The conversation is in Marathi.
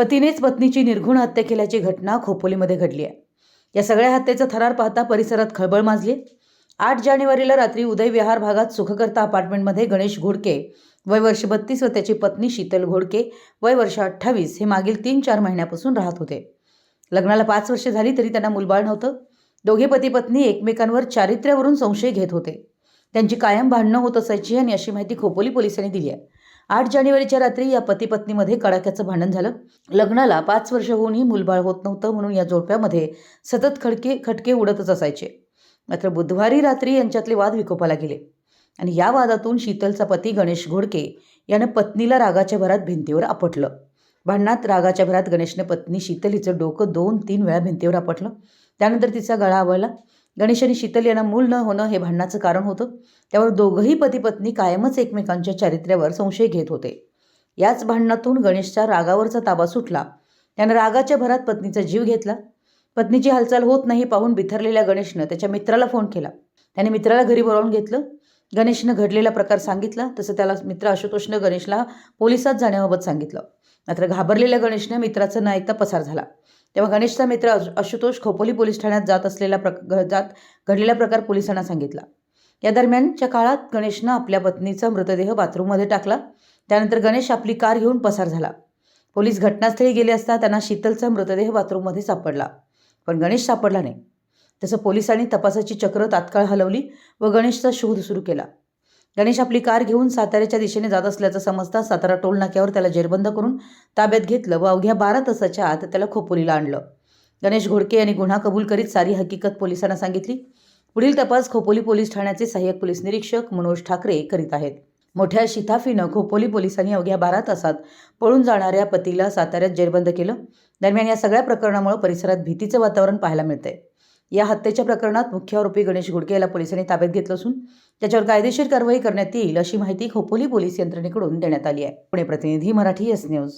पतीनेच पत्नीची निर्घुण हत्या केल्याची घटना खोपोलीमध्ये घडली आहे. या सगळ्या हत्येचा थरार पाहता परिसरात खळबळ माजली आठ जानेवारीला रात्री उदय विहार भागात सुखकर्ता अपार्टमेंटमध्ये गणेश घोडके वय वर्ष बत्तीस व त्याची पत्नी शीतल घोडके वय वर्ष अठ्ठावीस हे मागील तीन चार महिन्यापासून राहत होते. लग्नाला पाच वर्षे झाली तरी त्यांना मुलबाळ नव्हतं. दोघे पती पत्नी एकमेकांवर चारित्र्यावरून संशय घेत होते. त्यांची कायम भांडणं होत असायची आणि अशी माहिती खोपोली पोलिसांनी दिली आहे. आठ जानेवारीच्या रात्री या पती पत्नीमध्ये कडाक्याचं भांडण झालं. लग्नाला पाच वर्ष होऊनही मुलबाळ होत नव्हतं म्हणून या जोडप्यामध्ये सतत खडके खटके उडतच असायचे. मात्र बुधवारी रात्री यांच्यातले वाद विकोपाला गेले. आणि या वादातून शीतलचा पती गणेश घोडके यानं पत्नीला रागाच्या भरात भिंतीवर आपटलं. भांडणात रागाच्या भरात गणेशने पत्नी शीतल हिचं डोकं दोन तीन वेळा भिंतीवर आपटलं. त्यानंतर तिचा गळा आवळला. गणेश आणि शीतल यांना मूल न होणं हे भांडणाचं कारण होतं. त्यावर दोघंही पतीपत्नी कायमच एकमेकांच्या चारित्र्यावर संशय घेत होते. याच भांडणातून गणेशच्या रागावरचा ताबा सुटला. त्यानं रागाच्या भरात पत्नीचा जीव घेतला. पत्नीची हालचाल होत नाही पाहून बिथरलेल्या गणेशनं त्याच्या मित्राला फोन केला. त्याने मित्राला घरी बोलावून घेतलं. गणेशनं घडलेला प्रकार सांगितला तसं त्याला मित्र आशुतोषनं गणेशला पोलिसात जाण्याबाबत सांगितलं. मात्र घाबरलेल्या गणेशनं मित्राचं न ऐकता पसार झाला. तेव्हा गणेशचा मित्र आशुतोष खोपोली पोलीस ठाण्यात जात असलेला प्र जात घडलेला प्रकार पोलिसांना सांगितला. या दरम्यानच्या काळात गणेशनं आपल्या पत्नीचा मृतदेह बाथरूममध्ये टाकला. त्यानंतर गणेश आपली कार घेऊन पसार झाला. पोलीस घटनास्थळी गेले असता त्यांना शीतलचा मृतदेह बाथरूममध्ये सापडला. पण गणेश सापडला नाही. तसं पोलिसांनी तपासाची चक्र तात्काळ हलवली व गणेशचा शोध सुरू केला. गणेश आपली कार घेऊन साताऱ्याच्या दिशेने जात असल्याचं समजता सातारा टोल नाक्यावर त्याला जेरबंद करून ताब्यात घेतलं व अवघ्या बारा तासाच्या आत त्याला खोपोलीला आणलं. गणेश घोडके यांनी गुन्हा कबूल करीत सारी हकीकत पोलिसांना सांगितली. पुढील तपास खोपोली पोलीस ठाण्याचे सहाय्यक पोलीस निरीक्षक मनोज ठाकरे करीत आहेत. मोठ्या शिताफीनं खोपोली पोलिसांनी अवघ्या बारा तासात पळून जाणाऱ्या पतीला साताऱ्यात जेरबंद केलं. दरम्यान या सगळ्या प्रकरणामुळे परिसरात भीतीचं वातावरण पाहायला मिळतंय. या हत्येच्या प्रकरणात मुख्य आरोपी गणेश घोडके याला पोलिसांनी ताब्यात घेतलं असून त्याच्यावर कायदेशीर कारवाई करण्यात येईल अशी माहिती खोपोली पोलीस यंत्रणेकडून देण्यात आली आहे. पुणे प्रतिनिधी मराठी एस न्यूज.